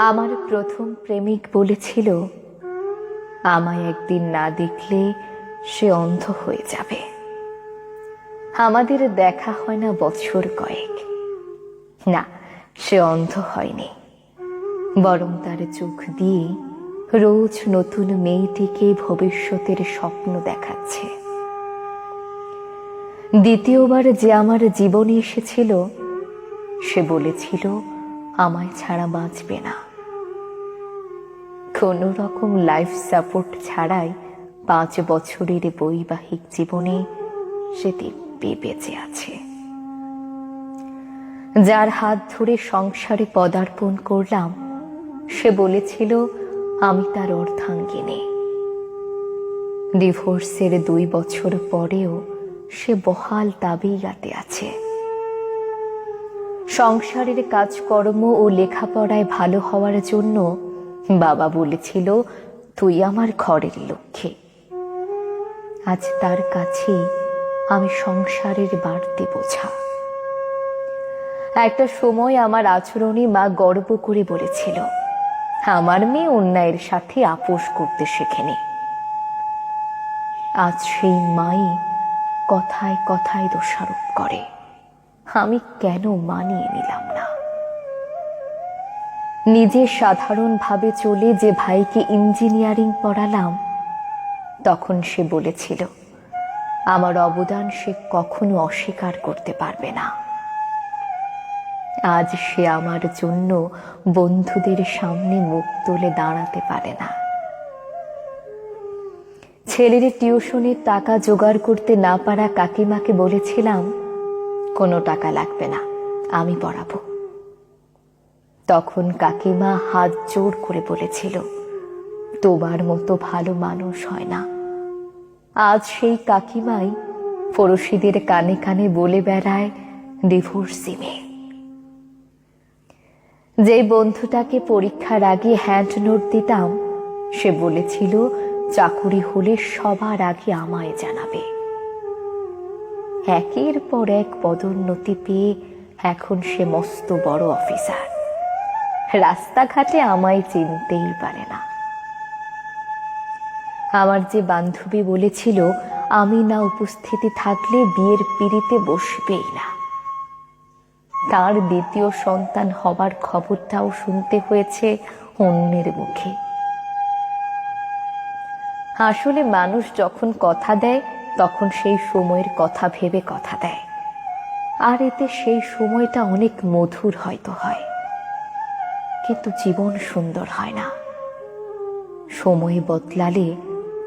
আমার প্রথম প্রেমিক বলেছিল, আমায় একদিন না দেখলে সে অন্ধ হয়ে যাবে। আমাদের দেখা হয় না বছর কয়েক। না, সে অন্ধ হয়নি। বরং তার চোখ দিয়ে রোজ নতুন মেয়েটিকে ভবিষ্যতের স্বপ্ন দেখাচ্ছে। দ্বিতীয়বার যে আমার জীবনে এসেছিল, সে বলেছিল, আমায় ছাড়া বাঁচবে না। কোনো রকম লাইফ সাপোর্ট ছাড়াই পাঁচ বছরের বৈবাহিক জীবনে সে দিব্যি বেঁচে আছে। যার হাত ধরে সংসারে পদার্পণ করলাম, সে বলেছিল, আমি তার অর্ধাঙ্গিনী। ডিভোর্সের দুই বছর পরেও সে বহাল তাবিয়াতে আছে। সংসারের কাজকর্ম ও লেখাপড়ায় ভালো হওয়ার জন্য বাবা বলেছিল, তুই আমার ঘরের লক্ষ্যে আজ তার কাছে আমি সংসারের বাড়তি বোঝা। একটা সময় আমার আচরণে মা গর্ব করে বলেছিল, আমার মেয়ে অন্যায়ের সাথে আপোষ করতে শেখেনি। আজ সেই মাই কথায় কথায় দোষারোপ করে। আমি কেন মানিয়ে নিলাম না? নিজে সাধারণভাবে চলে যে ভাইকে ইঞ্জিনিয়ারিং পড়ালাম, তখন সে বলেছিল, আমার অবদান সে কখনো অস্বীকার করতে পারবে না। আজ সে আমার জন্য বন্ধুদের সামনে মুখ তুলে দাঁড়াতে পারে না। ছেলের টিউশনের টাকা জোগাড় করতে না পারা কাকিমাকে বলেছিলাম, কোনো টাকা লাগবে না, আমি পড়াবো। তখন কাকিমা হাত জোর করে বলেছিল, তোমার মতো ভালো মানুষ হয় না। আজ সেই কাকিমাই পড়শিদের কানে কানে বলে বেড়ায় ডিভোর্সি মেয়ে। যে বন্ধুটাকে পরীক্ষার আগে হ্যান্ড নোট দিতাম, সে বলেছিল, চাকুরি হলে সবার আগে আমায় জানাবে। একের পর এক পদোন্নতি পেয়ে এখন সে মস্ত বড় অফিসার। রাস্তাঘাটে আমায় চিনতেই পারে না। আমার যে বান্ধবী বলেছিল, আমি না উপস্থিতি থাকলে বিয়ের পিড়িতে বসবেই না। তার দ্বিতীয় সন্তান হবার খবরটাও শুনতে হয়েছে অন্যের মুখে। আসলে মানুষ যখন কথা দেয়, তখন সেই সময়ের কথা ভেবে কথা দেয়। আর এতে সেই সময়টা অনেক মধুর হয়তো হয়। কিন্তু জীবন সুন্দর হয় না। সময় বদলালে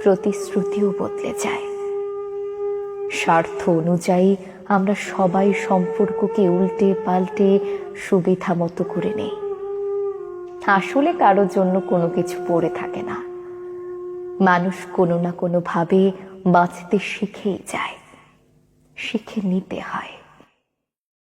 প্রতিশ্রুতিও বদলে যায়। স্বার্থ অনুযায়ী আমরা সবাই সম্পর্ককে উল্টে পাল্টে সুবিধা মতো করে নেই। আসলে কারোর জন্য কোনো কিছু পড়ে থাকে না। মানুষ কোনো না কোনো ভাবে বাঁচতে শিখেই যায়। শিখে নিতে হয়।